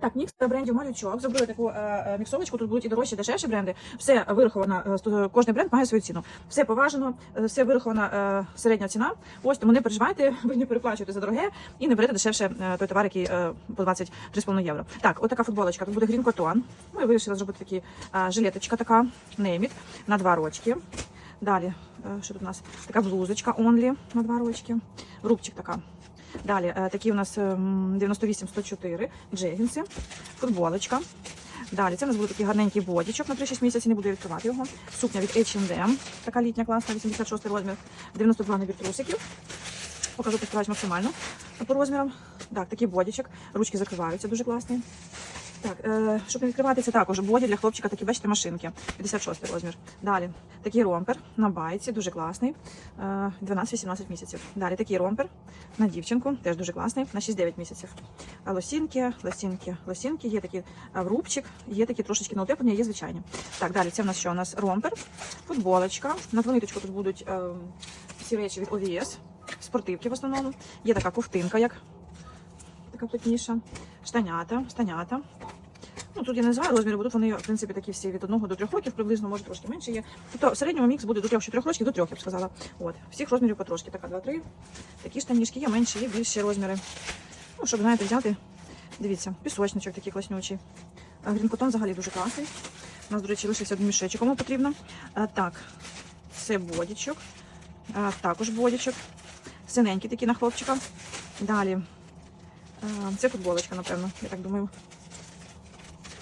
Так, мікс брендів малючок. Зробили таку е, е, міксовочку. Тут будуть і дорожчі, і дешевші бренди. Все вираховано. е, Кожен бренд має свою ціну. Все поважено, е, все вирахована е, середня ціна. Ось тому не переживайте, ви не переплачуєте за дороге і не берете дешевше е, той товар, який е, по 23,5 євро. Так, от така футболочка. Тут буде грін котон. Ми вирішили зробити такі е, жилеточка, така нейміт на два рочки. Далі, е, що тут у нас? Така блузочка онлі на два рочки. Рубчик така. Далі е, такі у нас ем, 98-104 джегінси, футболочка. Далі це у нас буде такий гарненький бодічок на 3-6 місяців, не буду відкривати його. Сукня від H&M, така літня класна, 86 розмір, 92 набір трусиків. Покажу постараюсь максимально по розмірам. Так, такий бодічок, ручки закриваються, дуже класні. Так, е, щоб не відкривати, це також боді для хлопчика, такі, бачите, машинки, 56 розмір. Далі такий ромпер на байці, дуже класний, е, 12-18 місяців. Далі такий ромпер на дівчинку, теж дуже класний, на 6-9 місяців. А лосінки, лосінки, лосінки, є такі а, рубчик, є такі трошечки на утеплення, є звичайні. Так, далі це в нас що? У нас ромпер, футболочка. На двониточку тут будуть е, всі речі від OVS, спортивки в основному. Є така ковтинка, як така плотніша. Штанята, штанята. Ну, тут я не називаю розміри, бо тут вони, в принципі, такі всі від 1 до 3 років, приблизно, може трошки менше є. Тобто в середньому мікс буде до 3-4 років, до 3, я б сказала. От. Всіх розмірів потрошки. Така 2-3. Такі штанішки є менші, є більші розміри. Ну, щоб, знаєте, взяти. Дивіться, пісочничок такий класнючий. Грінкотон взагалі дуже класний. У нас, до речі, лишився один мішечок, кому потрібно. А, так, це бодічок. А, також бодічок. Синенький такий на хлопчика. Далі. А, це футболочка, напевно, я так думаю.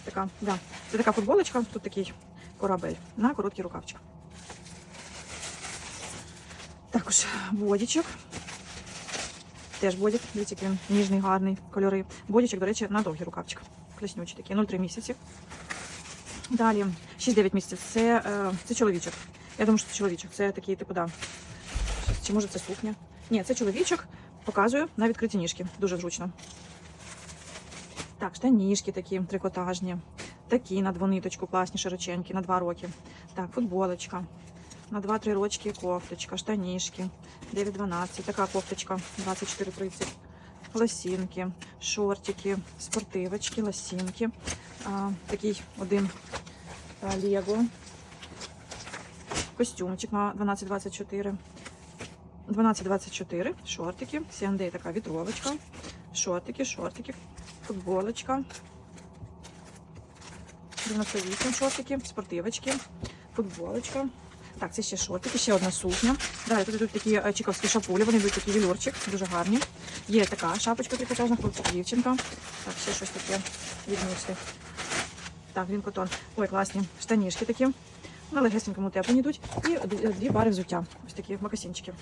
Така, да. Це така футболочка, тут такий корабель на короткий рукавчик. Також бодічок. Теж бодік, дивіться, він ніжний, гарний, кольори. Бодічок, до речі, на довгий рукавчик. Класнючий такий, 0,3 місяці. Далі 6-9 місяців. Це, е, це чоловічок. Я думаю, що це чоловічок. Це такий, типу, да. Чи може це сукня? Ні, це чоловічок. Показую на відкриті ніжки. Дуже зручно. Так, штанішки такі трикотажні. Такі на двониточку, класні, широченькі, на 2 роки. Так, футболочка. На 2-3 рочки кофточка, штанішки. 9-12. Така кофточка 24-30. Лосінки, шортики, спортивочки, лосінки. А, такий один Лего. Костюмчик на 12-24. 12-24. Шортики. C&A така вітровочка. Шортики, шортики. Футболочка. 98 шортики, спортивочки, футболочка. Так, це ще шортики, ще одна сукня. Далі тут йдуть такі е, чіковські шапулі, вони йдуть такий вілюрчик, дуже гарні. Є така шапочка трикотажна, хлопчик, дівчинка. Так, ще щось таке від. Так, він котон. Ой, класні штанішки такі. На легесенькому теплені йдуть. І дві пари взуття. Ось такі макасинчики.